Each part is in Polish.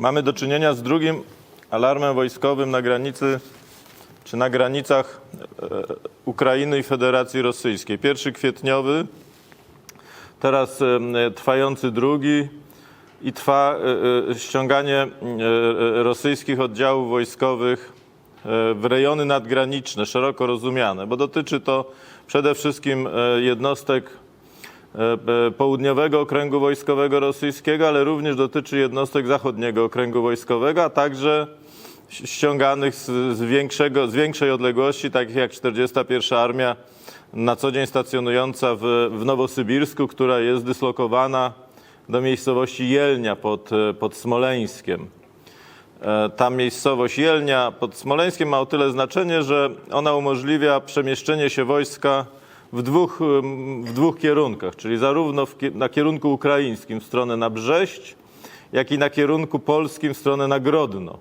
Mamy do czynienia z drugim alarmem wojskowym na granicy, czy na granicach e, Ukrainy i Federacji Rosyjskiej. Pierwszy kwietniowy, teraz e, trwający drugi i trwa e, ściąganie rosyjskich oddziałów wojskowych w rejony nadgraniczne, szeroko rozumiane, bo dotyczy to przede wszystkim jednostek południowego okręgu wojskowego rosyjskiego, ale również dotyczy jednostek zachodniego okręgu wojskowego, a także ściąganych z, z, większego, z większej odległości, takich jak 41 Armia na co dzień stacjonująca w, w Nowosybirsku, która jest dyslokowana do miejscowości Jelnia pod, e, pod Smoleńskiem. E, Ta miejscowość Jelnia pod Smoleńskiem ma o tyle znaczenie, że ona umożliwia przemieszczenie się wojska w dwóch, w dwóch kierunkach, czyli zarówno w, na kierunku ukraińskim w stronę na Brześć, jak i na kierunku polskim w stronę na Grodno.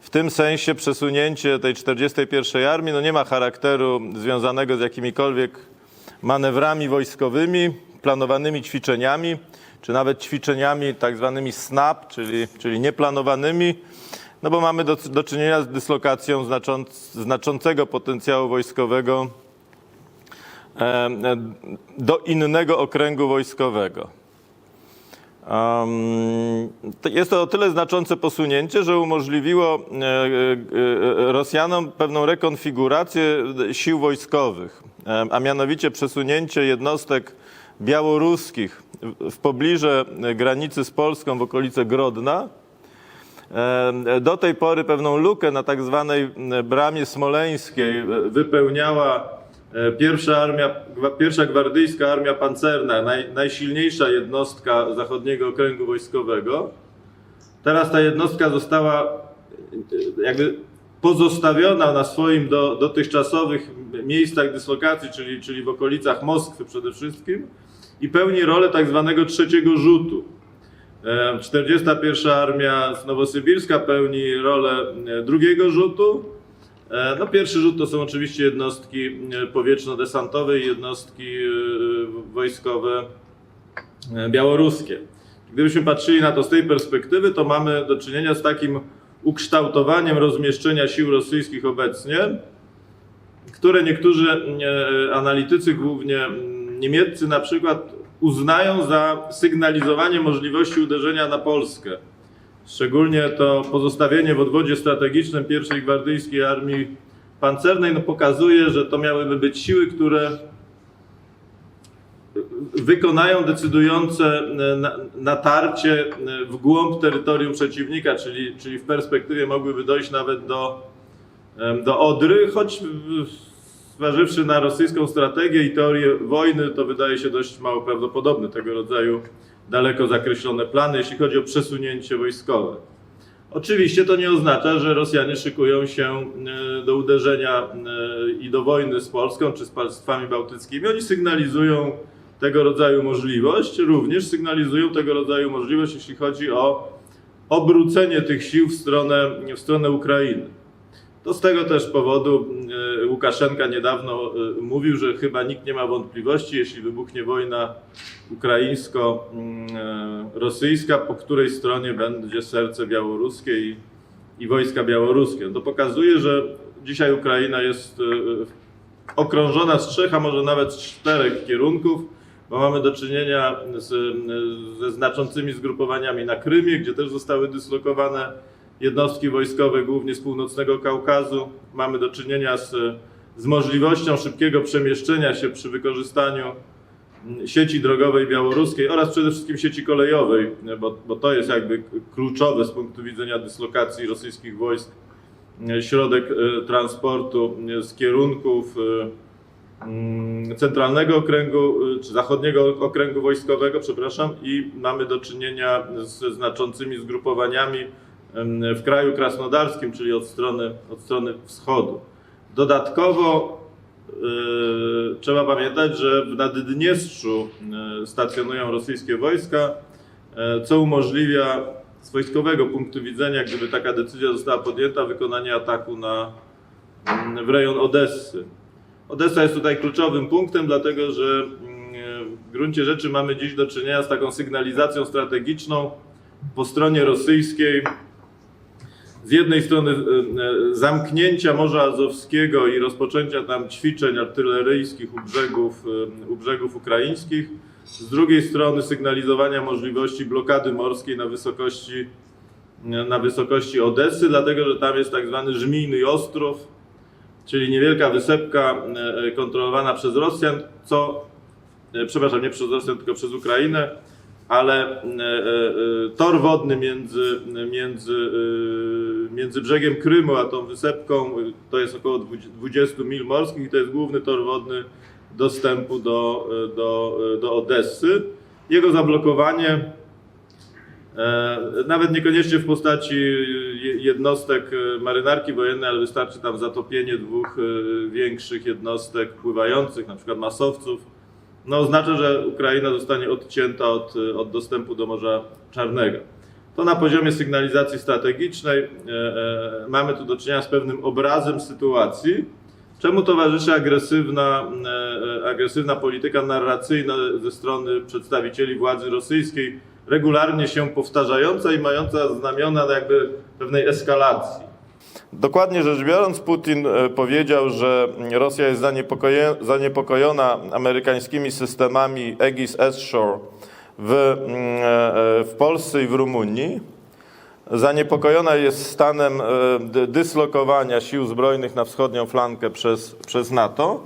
W tym sensie przesunięcie tej 41 Armii no nie ma charakteru związanego z jakimikolwiek manewrami wojskowymi, planowanymi ćwiczeniami, czy nawet ćwiczeniami tak zwanymi SNAP, czyli, czyli nieplanowanymi, no bo mamy do, do czynienia z dyslokacją znacząc, znaczącego potencjału wojskowego do innego okręgu wojskowego. Jest to o tyle znaczące posunięcie, że umożliwiło e, e, e, Rosjanom pewną rekonfigurację sił wojskowych, e, a mianowicie przesunięcie jednostek białoruskich w- pobliże granicy z Polską w okolice Grodna. E, Do tej pory pewną lukę na tak zwanej bramie smoleńskiej e, wypełniała e, pierwsza armia, pierwsza gwardyjska armia pancerna, naj, najsilniejsza jednostka zachodniego okręgu wojskowego. Teraz ta jednostka została e, jakby pozostawiona na swoim do, dotychczasowych miejscach dyslokacji, czyli, czyli w okolicach Moskwy przede wszystkim i pełni rolę tak zwanego trzeciego rzutu. E, 41 Armia z Nowosybirska pełni rolę e, drugiego rzutu. E, No, pierwszy rzut to są oczywiście jednostki e, powietrzno-desantowe i jednostki e, wojskowe białoruskie. Gdybyśmy patrzyli na to z tej perspektywy, to mamy do czynienia z takim ukształtowaniem rozmieszczenia sił rosyjskich obecnie, które niektórzy analitycy, głównie niemieccy na przykład, uznają za sygnalizowanie możliwości uderzenia na Polskę. Szczególnie to pozostawienie w odwodzie strategicznym pierwszej gwardyjskiej armii pancernej no, pokazuje, że to miałyby być siły, które wykonają decydujące e, na- natarcie e, w głąb terytorium przeciwnika, czyli, czyli w perspektywie mogłyby dojść nawet do, do Odry, choć zważywszy na rosyjską strategię i teorię wojny, to wydaje się dość mało prawdopodobne tego rodzaju daleko zakreślone plany, jeśli chodzi o przesunięcie wojskowe. Oczywiście to nie oznacza, że Rosjanie szykują się e, do uderzenia e, i do wojny z Polską czy z państwami bałtyckimi. Oni sygnalizują tego rodzaju możliwość, również sygnalizują tego rodzaju możliwość, jeśli chodzi o obrócenie tych sił w stronę, w stronę Ukrainy. To z tego też powodu e, Łukaszenka niedawno e, mówił, że chyba nikt nie ma wątpliwości, jeśli wybuchnie wojna ukraińsko-rosyjska, po której stronie będzie serce białoruskie i, i wojska białoruskie. To pokazuje, że dzisiaj Ukraina jest e, okrążona z trzech, a może nawet z czterech kierunków, bo mamy do czynienia z, ze znaczącymi zgrupowaniami na Krymie, gdzie też zostały dyslokowane jednostki wojskowe, głównie z północnego Kaukazu. Mamy do czynienia z, z możliwością szybkiego przemieszczenia się przy wykorzystaniu mm, sieci drogowej białoruskiej oraz przede wszystkim sieci kolejowej, bo, bo to jest jakby kluczowe z punktu widzenia dyslokacji rosyjskich wojsk e, środek e, transportu e, z kierunków e, mm, centralnego okręgu, e, czy zachodniego okręgu wojskowego, przepraszam, i mamy do czynienia ze znaczącymi zgrupowaniami w kraju krasnodarskim, czyli od strony, od strony wschodu. Dodatkowo e, trzeba pamiętać, że w Naddniestrzu e, stacjonują rosyjskie wojska, e, co umożliwia z wojskowego punktu widzenia, gdyby taka decyzja została podjęta, wykonanie ataku na, mm, w rejon Odessy. Odessa jest tutaj kluczowym punktem, dlatego że mm, w gruncie rzeczy mamy dziś do czynienia z taką sygnalizacją strategiczną po stronie rosyjskiej z jednej strony e, e, zamknięcia Morza Azowskiego i rozpoczęcia tam ćwiczeń artyleryjskich u brzegów, e, u brzegów ukraińskich, z drugiej strony sygnalizowania możliwości blokady morskiej na wysokości, na wysokości Odessy, dlatego że tam jest tak zwany Żmijny Ostrów, czyli niewielka wysepka kontrolowana przez Rosjan, co, przepraszam, nie przez Rosjan, tylko przez Ukrainę, ale e, e, e, tor wodny między, między, między brzegiem Krymu a tą wysepką to jest około 20 mil morskich i to jest główny tor wodny dostępu do, do, do Odessy. Jego zablokowanie Nawet niekoniecznie w postaci je- jednostek marynarki wojennej, ale wystarczy tam zatopienie dwóch większych jednostek pływających, na przykład masowców. No oznacza, że Ukraina zostanie odcięta od, od dostępu do Morza Czarnego. To na poziomie sygnalizacji strategicznej e, e, mamy tu do czynienia z pewnym obrazem sytuacji, czemu towarzyszy agresywna, e, e, agresywna polityka narracyjna ze strony przedstawicieli władzy rosyjskiej, regularnie się powtarzająca i mająca znamiona jakby pewnej eskalacji. Dokładnie rzecz biorąc, Putin e, powiedział, że Rosja jest zaniepokojona amerykańskimi systemami Aegis Ashore w, mm, e, e, w Polsce i w Rumunii. Zaniepokojona jest stanem dy- dyslokowania sił zbrojnych na wschodnią flankę przez, przez NATO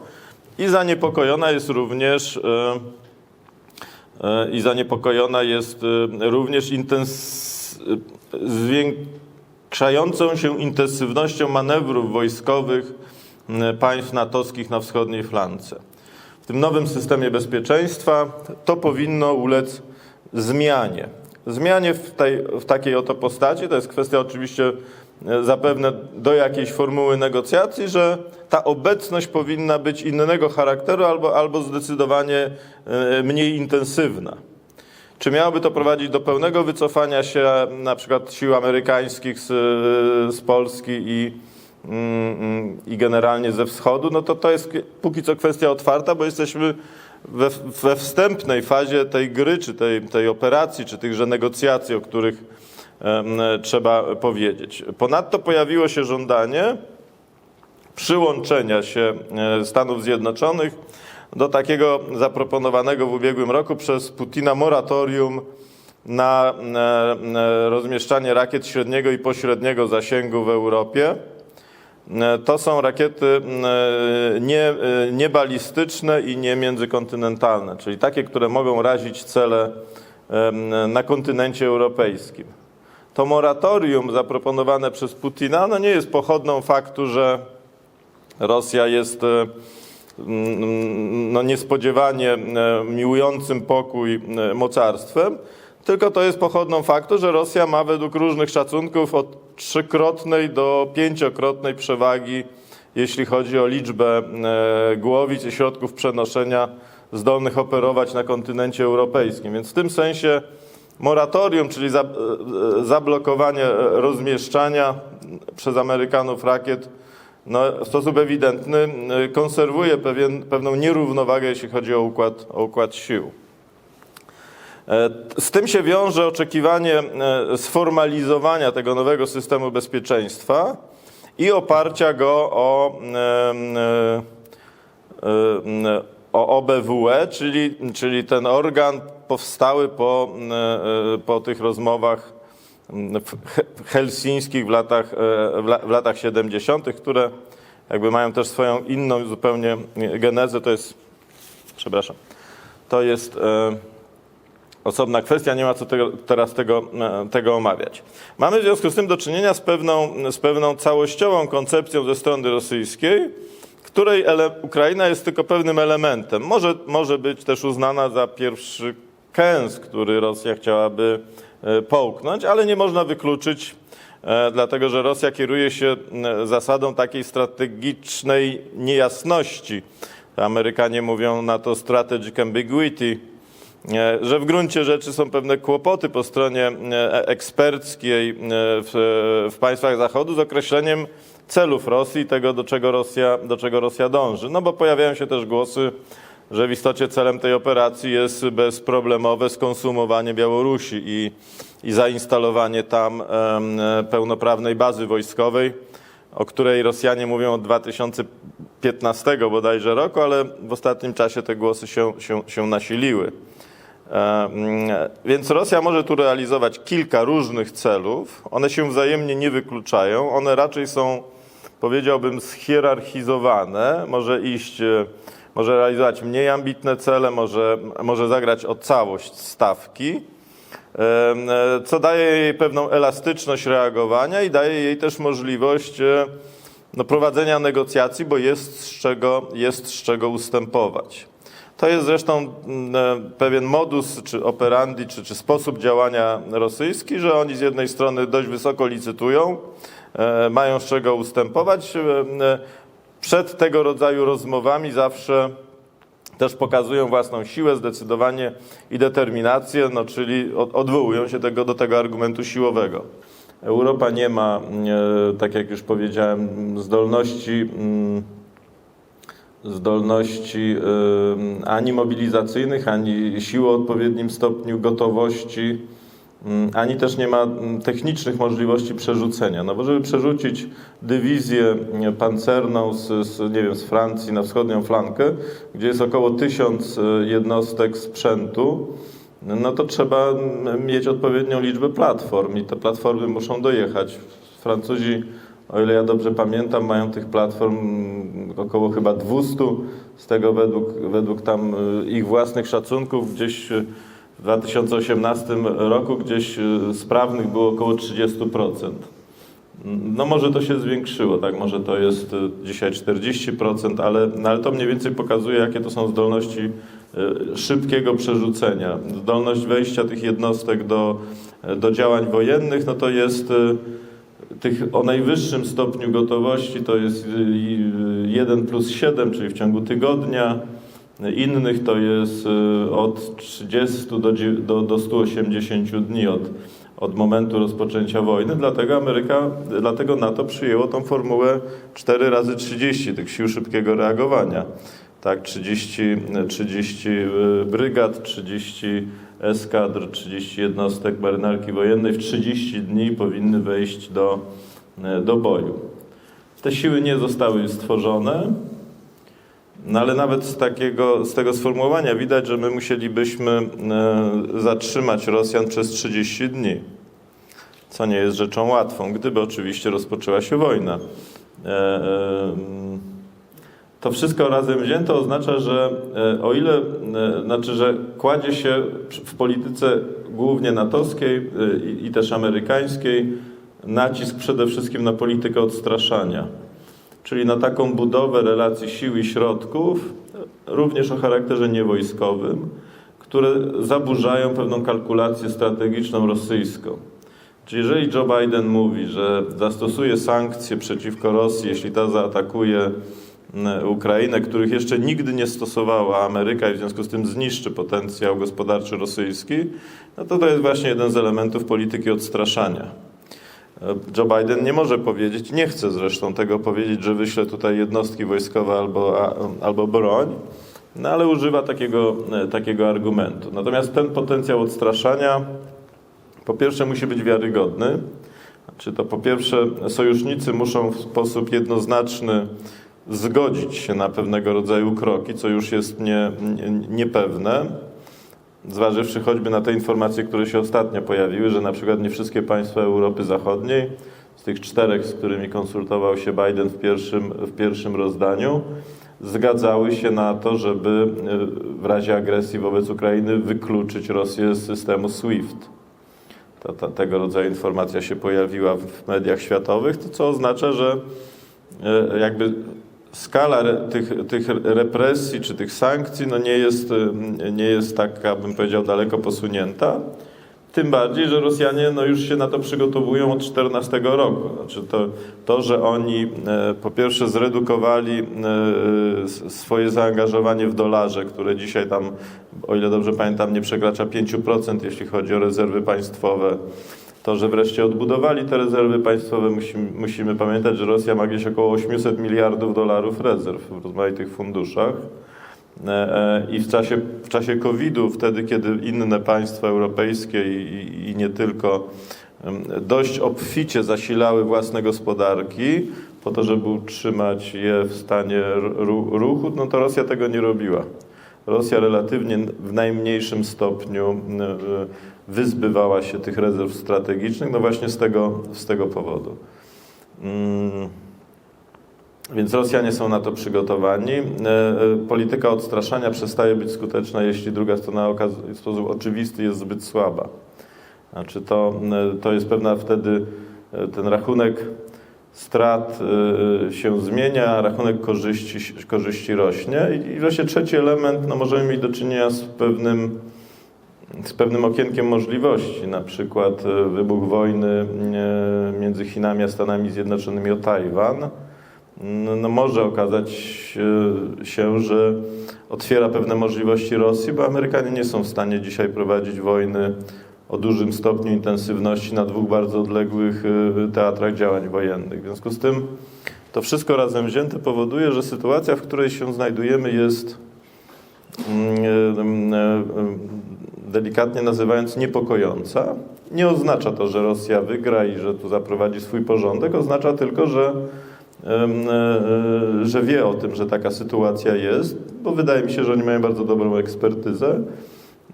i zaniepokojona jest również i zaniepokojona jest również intens... zwiększającą się intensywnością manewrów wojskowych m, państw natowskich na wschodniej flance. W tym nowym systemie bezpieczeństwa to powinno ulec zmianie. Zmianie w, tej, w takiej oto postaci, to jest kwestia oczywiście e, zapewne do jakiejś formuły negocjacji, że ta obecność powinna być innego charakteru albo, albo zdecydowanie e, mniej intensywna. Czy miałoby to prowadzić do pełnego wycofania się na przykład sił amerykańskich z, z Polski i, mm, mm, i generalnie ze wschodu? No to to jest póki co kwestia otwarta, bo jesteśmy we, we wstępnej fazie tej gry, czy tej, tej operacji, czy tychże negocjacji, o których trzeba powiedzieć. Ponadto pojawiło się żądanie przyłączenia się e, Stanów Zjednoczonych do takiego zaproponowanego w ubiegłym roku przez Putina moratorium na e, e, rozmieszczanie rakiet średniego i pośredniego zasięgu w Europie. E, To są rakiety nie, niebalistyczne i nie międzykontynentalne, czyli takie, które mogą razić cele na kontynencie europejskim. To moratorium zaproponowane przez Putina no nie jest pochodną faktu, że Rosja jest no, niespodziewanie e, miłującym pokój e, mocarstwem, tylko to jest pochodną faktu, że Rosja ma według różnych szacunków od trzykrotnej do pięciokrotnej przewagi, jeśli chodzi o liczbę e, głowic i środków przenoszenia zdolnych operować na kontynencie europejskim. Więc w tym sensie moratorium, czyli za- zablokowanie rozmieszczania przez Amerykanów rakiet, no, w sposób ewidentny e, konserwuje pewien, pewną nierównowagę, jeśli chodzi o układ, o układ sił. E, Z tym się wiąże oczekiwanie e, sformalizowania tego nowego systemu bezpieczeństwa i oparcia go o, e, o OBWE, czyli, czyli ten organ powstały po, po tych rozmowach helsińskich w latach, e, w la- w latach 70., które jakby mają też swoją inną zupełnie genezę. To jest, przepraszam, to jest e, osobna kwestia, nie ma co tego, teraz tego, e, tego omawiać. Mamy w związku z tym do czynienia z pewną, z pewną całościową koncepcją ze strony rosyjskiej, której ele, Ukraina jest tylko pewnym elementem. Może, może być też uznana za pierwszy kęs, który Rosja chciałaby połknąć, ale nie można wykluczyć, e, dlatego że Rosja kieruje się e, zasadą takiej strategicznej niejasności. Amerykanie mówią na to strategic ambiguity, e, że w gruncie rzeczy są pewne kłopoty po stronie e, eksperckiej e, w, w państwach Zachodu z określeniem celów Rosji tego, do czego, Rosja, do czego Rosja dąży. No bo pojawiają się też głosy, że w istocie celem tej operacji jest bezproblemowe skonsumowanie Białorusi i, i zainstalowanie tam pełnoprawnej bazy wojskowej, o której Rosjanie mówią od 2015 bodajże roku, ale w ostatnim czasie te głosy się, się, się nasiliły. Więc Rosja może tu realizować kilka różnych celów. One się wzajemnie nie wykluczają. One raczej są, powiedziałbym, schierarchizowane. Może iść, e, może realizować mniej ambitne cele, może, może zagrać o całość stawki, e, co daje jej pewną elastyczność reagowania i daje jej też możliwość e, no, prowadzenia negocjacji, bo jest z czego, jest z czego ustępować. To jest zresztą e, pewien modus, czy operandi, czy, czy sposób działania rosyjski, że oni z jednej strony dość wysoko licytują, mają z czego ustępować. E, e, Przed tego rodzaju rozmowami zawsze też pokazują własną siłę, zdecydowanie i determinację, no, czyli od, odwołują się tego, do tego argumentu siłowego. Europa nie ma, e, tak jak już powiedziałem, zdolności. mm, zdolności y, ani mobilizacyjnych, ani sił o odpowiednim stopniu gotowości, ani też nie ma mm, technicznych możliwości przerzucenia. No bo żeby przerzucić dywizję y, pancerną z, z, nie wiem, z Francji na wschodnią flankę, gdzie jest około tysiąc y, jednostek sprzętu, no to trzeba mm, mieć odpowiednią liczbę platform i te platformy muszą dojechać. Francuzi o ile ja dobrze pamiętam, mają tych platform mm, około chyba 200, z tego według, według tam y, ich własnych szacunków gdzieś y, w 2018 roku gdzieś y, sprawnych było około 30%. No może to się zwiększyło, tak, może to jest y, dzisiaj 40%, ale, no, ale to mniej więcej pokazuje, jakie to są zdolności y, szybkiego przerzucenia. Zdolność wejścia tych jednostek do, do działań wojennych, no to jest tych o najwyższym stopniu gotowości to jest y, y, 1 plus 7, czyli w ciągu tygodnia. Innych to jest y, od 30 do, do, do 180 dni od, od momentu rozpoczęcia wojny. Dlatego Ameryka, dlatego NATO przyjęło tą formułę 4 razy 30 tych sił szybkiego reagowania. Tak, 30, 30 y, brygad, 30 eskadr, 30 jednostek marynarki wojennej w 30 dni powinny wejść do, y, do boju. Te siły nie zostały stworzone, no ale nawet z, takiego, z tego sformułowania widać, że my musielibyśmy e, zatrzymać Rosjan przez 30 dni, co nie jest rzeczą łatwą, gdyby oczywiście rozpoczęła się wojna. E, e, to wszystko razem wzięte oznacza, że o ile, znaczy, że kładzie się w polityce głównie natowskiej i też amerykańskiej nacisk przede wszystkim na politykę odstraszania czyli na taką budowę relacji sił i środków, również o charakterze niewojskowym, które zaburzają pewną kalkulację strategiczną rosyjską. Czyli jeżeli Joe Biden mówi, że zastosuje sankcje przeciwko Rosji, jeśli ta zaatakuje mm, Ukrainę, których jeszcze nigdy nie stosowała Ameryka i w związku z tym zniszczy potencjał gospodarczy rosyjski, no to to jest właśnie jeden z elementów polityki odstraszania. Joe Biden nie może powiedzieć, nie chce zresztą tego powiedzieć, że wyśle tutaj jednostki wojskowe albo, a, albo broń, no ale używa takiego, e, takiego argumentu. Natomiast ten potencjał odstraszania po pierwsze musi być wiarygodny. Znaczy to po pierwsze sojusznicy muszą w sposób jednoznaczny zgodzić się na pewnego rodzaju kroki, co już jest nie, nie, niepewne zważywszy choćby na te informacje, które się ostatnio pojawiły, że na przykład nie wszystkie państwa Europy Zachodniej, z tych czterech, z którymi konsultował się Biden w pierwszym, w pierwszym rozdaniu, zgadzały się na to, żeby e, w razie agresji wobec Ukrainy wykluczyć Rosję z systemu SWIFT. To, tego rodzaju informacja się pojawiła w mediach światowych, to co oznacza, że e, jakby skala tych, tych represji czy tych sankcji no nie, jest, y, nie jest taka, bym powiedział, daleko posunięta. Tym bardziej, że Rosjanie no już się na to przygotowują od 14 roku. Znaczy to, to, że oni e, po pierwsze zredukowali e, swoje zaangażowanie w dolarze, które dzisiaj tam, o ile dobrze pamiętam, nie przekracza 5%, jeśli chodzi o rezerwy państwowe. To, że wreszcie odbudowali te rezerwy państwowe, musimy, musimy pamiętać, że Rosja ma gdzieś około 800 miliardów dolarów rezerw w rozmaitych funduszach. e, e, i w czasie, w czasie COVID-u, wtedy kiedy inne państwa europejskie i, i, nie tylko dość obficie zasilały własne gospodarki po to, żeby utrzymać je w stanie ru- ruchu, no to Rosja tego nie robiła. Rosja relatywnie w najmniejszym stopniu wyzbywała się tych rezerw strategicznych, no właśnie z tego, z tego powodu. Mm. Więc Rosjanie są na to przygotowani. E, e, Polityka odstraszania przestaje być skuteczna, jeśli druga strona w sposób oczywisty jest zbyt słaba. Znaczy to, to jest pewna wtedy e, ten rachunek strat e, się zmienia, rachunek korzyści, korzyści rośnie. I- wreszcie trzeci element, no możemy mieć do czynienia z pewnym, z pewnym okienkiem możliwości, na przykład e, wybuch wojny e, między Chinami a Stanami Zjednoczonymi o Tajwan no, no może okazać się, że otwiera pewne możliwości Rosji, bo Amerykanie nie są w stanie dzisiaj prowadzić wojny o dużym stopniu intensywności na dwóch bardzo odległych e, teatrach działań wojennych. W związku z tym to wszystko razem wzięte powoduje, że sytuacja, w której się znajdujemy, jest mm, e, e, delikatnie nazywając niepokojąca. Nie oznacza to, że Rosja wygra i że tu zaprowadzi swój porządek, oznacza tylko, że że wie o tym, że taka sytuacja jest, bo wydaje mi się, że oni mają bardzo dobrą ekspertyzę.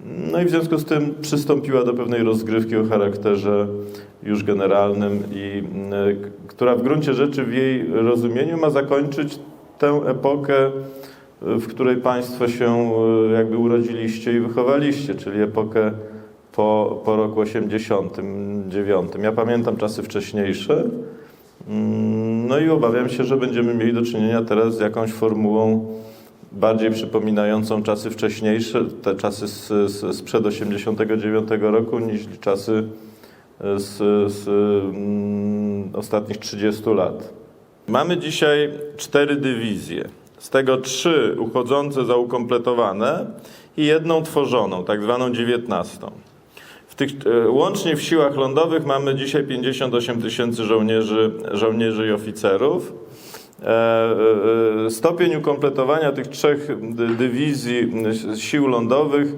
No i w związku z tym przystąpiła do pewnej rozgrywki o charakterze już generalnym i e, która w gruncie rzeczy w jej rozumieniu ma zakończyć tę epokę, e, w której Państwo się e, jakby urodziliście i wychowaliście, czyli epokę po, po roku 89. Ja pamiętam czasy wcześniejsze. Mm, No i obawiam się, że będziemy mieli do czynienia teraz z jakąś formułą bardziej przypominającą czasy wcześniejsze, te czasy z, z, sprzed 89 roku, niż czasy z, z mm, ostatnich 30 lat. Mamy dzisiaj cztery dywizje, z tego trzy uchodzące za ukompletowane i jedną tworzoną, tak zwaną 19. W tych, e, łącznie w siłach lądowych mamy dzisiaj 58 tysięcy żołnierzy, żołnierzy i oficerów. E, e, Stopień ukompletowania tych trzech dy- dywizji sił lądowych,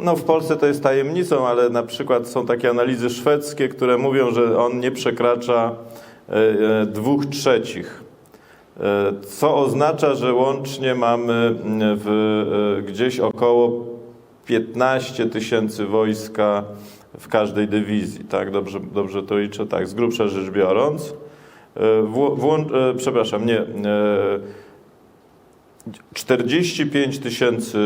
no w Polsce to jest tajemnicą, ale na przykład są takie analizy szwedzkie, które mówią, że on nie przekracza e, dwóch trzecich. Co oznacza, że łącznie mamy m, w, gdzieś około 15 tysięcy wojska w każdej dywizji, tak? Dobrze, dobrze to liczę, tak, z grubsza rzecz biorąc. E, włą- e, przepraszam, nie. e, 45 tysięcy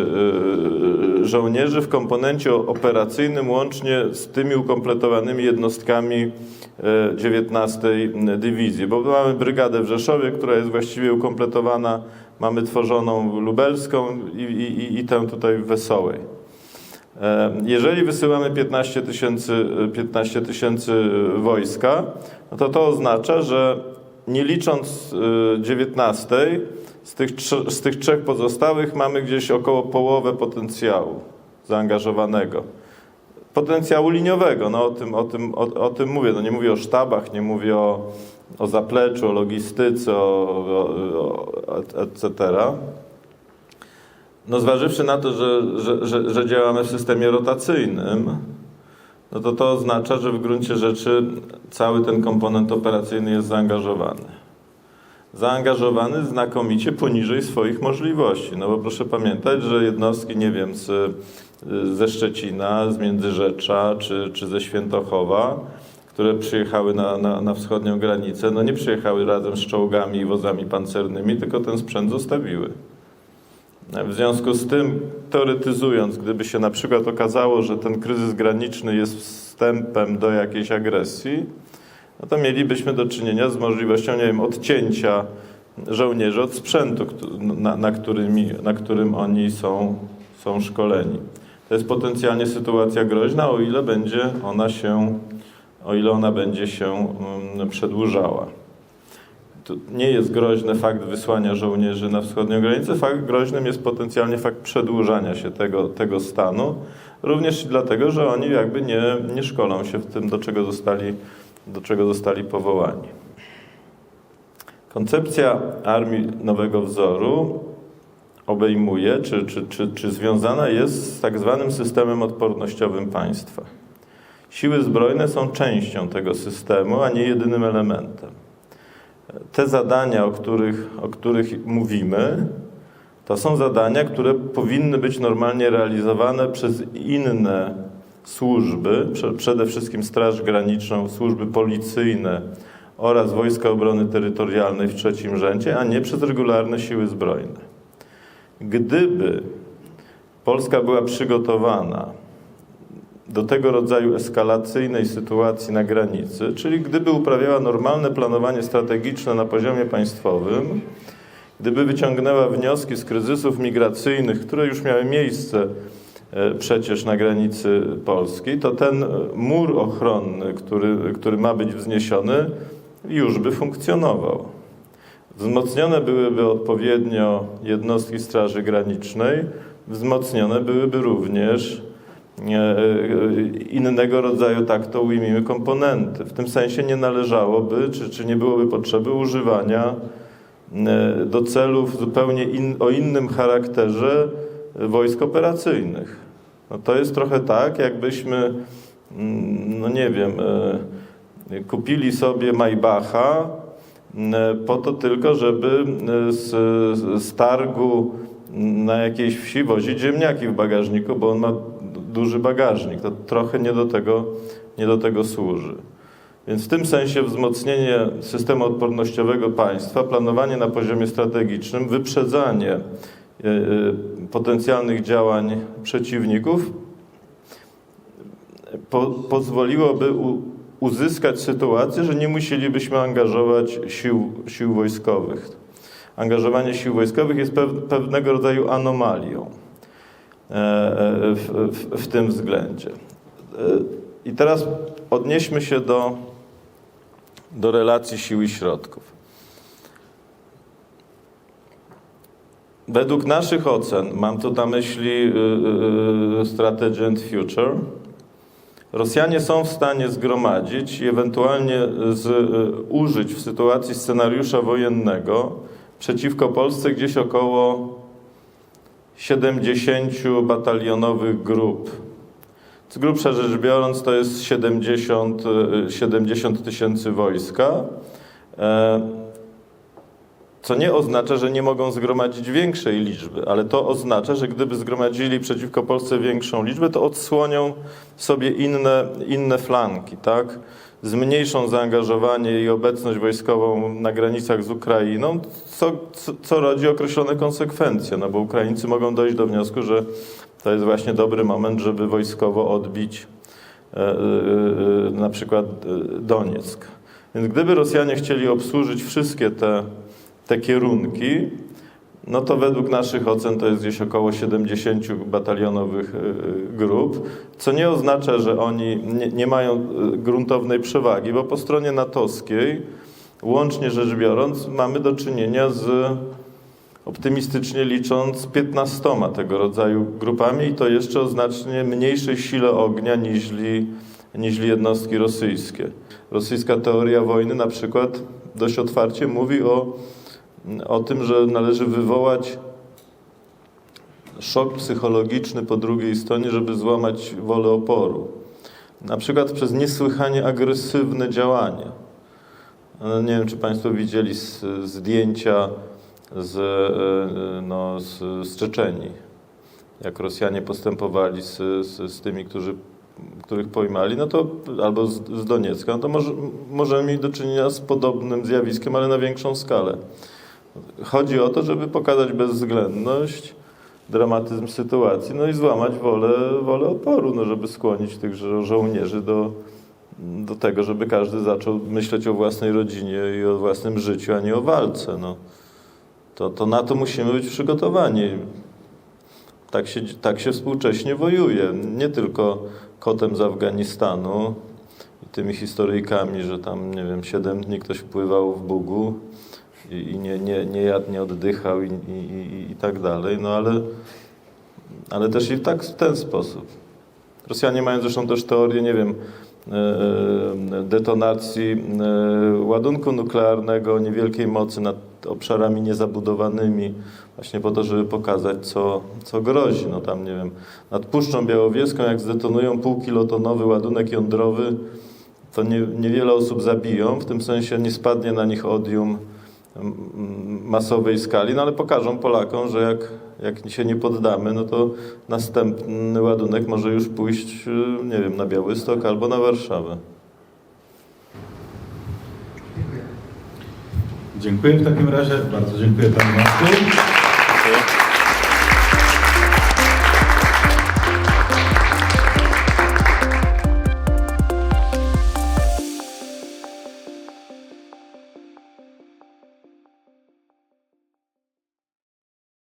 e, żołnierzy w komponencie operacyjnym łącznie z tymi ukompletowanymi jednostkami e, 19 dywizji, bo mamy brygadę w Rzeszowie, która jest właściwie ukompletowana, mamy tworzoną lubelską i, i- i tę tutaj w Wesołej. Jeżeli wysyłamy 15 tysięcy 15 tysięcy wojska, no to to oznacza, że nie licząc e, 19, z tych, z tych trzech pozostałych mamy gdzieś około połowę potencjału zaangażowanego. Potencjału liniowego, no o tym, o tym, o, o tym mówię. No nie mówię o sztabach, nie mówię o, o zapleczu, o logistyce, o, o, o etc. No zważywszy na to, że, że, że, że działamy w systemie rotacyjnym, no to to oznacza, że w gruncie rzeczy cały ten komponent operacyjny jest zaangażowany. Zaangażowany znakomicie poniżej swoich możliwości. No bo proszę pamiętać, że jednostki, nie wiem, z, ze Szczecina, z Międzyrzecza czy, czy ze Świętochowa, które przyjechały na, na, na wschodnią granicę, no nie przyjechały razem z czołgami i wozami pancernymi, tylko ten sprzęt zostawiły. W związku z tym, teoretyzując, gdyby się na przykład okazało, że ten kryzys graniczny jest wstępem do jakiejś agresji, no to mielibyśmy do czynienia z możliwością, nie wiem, odcięcia żołnierzy od sprzętu, na, na, którymi, na którym oni są, są szkoleni. To jest potencjalnie sytuacja groźna, o ile będzie ona się, o ile ona będzie się mm, przedłużała to nie jest groźny fakt wysłania żołnierzy na wschodnią granicę, fakt groźnym jest potencjalnie fakt przedłużania się tego, tego stanu, również dlatego, że oni jakby nie, nie szkolą się w tym, do czego zostali, do czego zostali powołani. Koncepcja armii nowego wzoru obejmuje, czy, czy, czy, czy związana jest z tak zwanym systemem odpornościowym państwa. Siły zbrojne są częścią tego systemu, a nie jedynym elementem. Te zadania, o których, o których mówimy, to są zadania, które powinny być normalnie realizowane przez inne służby, prze- przede wszystkim Straż Graniczną, służby policyjne oraz Wojska Obrony Terytorialnej w trzecim rzędzie, a nie przez regularne siły zbrojne. Gdyby Polska była przygotowana do tego rodzaju eskalacyjnej sytuacji na granicy, czyli gdyby uprawiała normalne planowanie strategiczne na poziomie państwowym, gdyby wyciągnęła wnioski z kryzysów migracyjnych, które już miały miejsce e, przecież na granicy polskiej, to ten e, mur ochronny, który, który ma być wzniesiony, już by funkcjonował. Wzmocnione byłyby odpowiednio jednostki Straży Granicznej, wzmocnione byłyby również innego rodzaju, tak to ujmijmy, komponenty. W tym sensie nie należałoby, czy, czy nie byłoby potrzeby używania e, do celów zupełnie in, o innym charakterze wojsk operacyjnych. No to jest trochę tak, jakbyśmy, mm, no nie wiem, e, kupili sobie Maybacha e, po to tylko, żeby e, z, z targu na jakiejś wsi wozić ziemniaki w bagażniku, bo on ma duży bagażnik. To trochę nie do tego, nie do tego służy. Więc w tym sensie wzmocnienie systemu odpornościowego państwa, planowanie na poziomie strategicznym, wyprzedzanie e, e, potencjalnych działań przeciwników po, pozwoliłoby u, uzyskać sytuację, że nie musielibyśmy angażować sił, sił wojskowych. Angażowanie sił wojskowych jest pew, pewnego rodzaju anomalią w, w, w tym względzie. E, I teraz odnieśmy się do, do relacji sił i środków. Według naszych ocen, mam tu na myśli y, y, y, Strategy and Future, Rosjanie są w stanie zgromadzić i ewentualnie z, użyć w sytuacji scenariusza wojennego przeciwko Polsce gdzieś około 70 batalionowych grup. Z grubsza rzecz biorąc, to jest 70 y, 70 tysięcy wojska. E, co nie oznacza, że nie mogą zgromadzić większej liczby, ale to oznacza, że gdyby zgromadzili przeciwko Polsce większą liczbę, to odsłonią sobie inne, inne flanki, tak? Zmniejszą zaangażowanie i obecność wojskową na granicach z Ukrainą, co, co, co rodzi określone konsekwencje, no bo Ukraińcy mogą dojść do wniosku, że to jest właśnie dobry moment, żeby wojskowo odbić e, e, e, na przykład Donieck. Więc gdyby Rosjanie chcieli obsłużyć wszystkie te te kierunki, no to według naszych ocen to jest gdzieś około 70 batalionowych y, grup, co nie oznacza, że oni nie, nie mają y, gruntownej przewagi, bo po stronie natowskiej, łącznie rzecz biorąc, mamy do czynienia z optymistycznie licząc 15 tego rodzaju grupami i to jeszcze o znacznie mniejszej sile ognia niźli, niźli jednostki rosyjskie. Rosyjska teoria wojny na przykład dość otwarcie mówi o o tym, że należy wywołać szok psychologiczny po drugiej stronie, żeby złamać wolę oporu. Na przykład przez niesłychanie agresywne działanie. No, Nie wiem, czy Państwo widzieli zdjęcia z, e, no, z, z Czeczenii, jak Rosjanie postępowali z, z, z tymi, którzy, których pojmali, no to albo z, z Doniecka, no to może, możemy mieć do czynienia z podobnym zjawiskiem, ale na większą skalę. Chodzi o to, żeby pokazać bezwzględność, dramatyzm sytuacji, no i złamać wolę, wolę oporu, no żeby skłonić tych żo- żołnierzy do, do tego, żeby każdy zaczął myśleć o własnej rodzinie i o własnym życiu, a nie o walce. No. To, to na to musimy być przygotowani. Tak się, tak się współcześnie wojuje. Nie tylko kotem z Afganistanu i tymi historyjkami, że tam, nie wiem, siedem dni ktoś wpływał w Bugu i, i nie, nie, nie jadł, nie oddychał i, i, i, i tak dalej, no ale, ale też i tak w ten sposób. Rosjanie mają zresztą też teorię, nie wiem, e, detonacji e, ładunku nuklearnego niewielkiej mocy nad obszarami niezabudowanymi, właśnie po to, żeby pokazać, co, co grozi. No tam, nie wiem, nad Puszczą Białowieską, jak zdetonują półkilotonowy ładunek jądrowy, to nie, niewiele osób zabiją, w tym sensie nie spadnie na nich odium masowej skali, no ale pokażą Polakom, że jak, jak się nie poddamy, no to następny ładunek może już pójść, y, nie wiem, na Białystok albo na Warszawę. Dziękuję w takim razie. Bardzo dziękuję Panie Marku.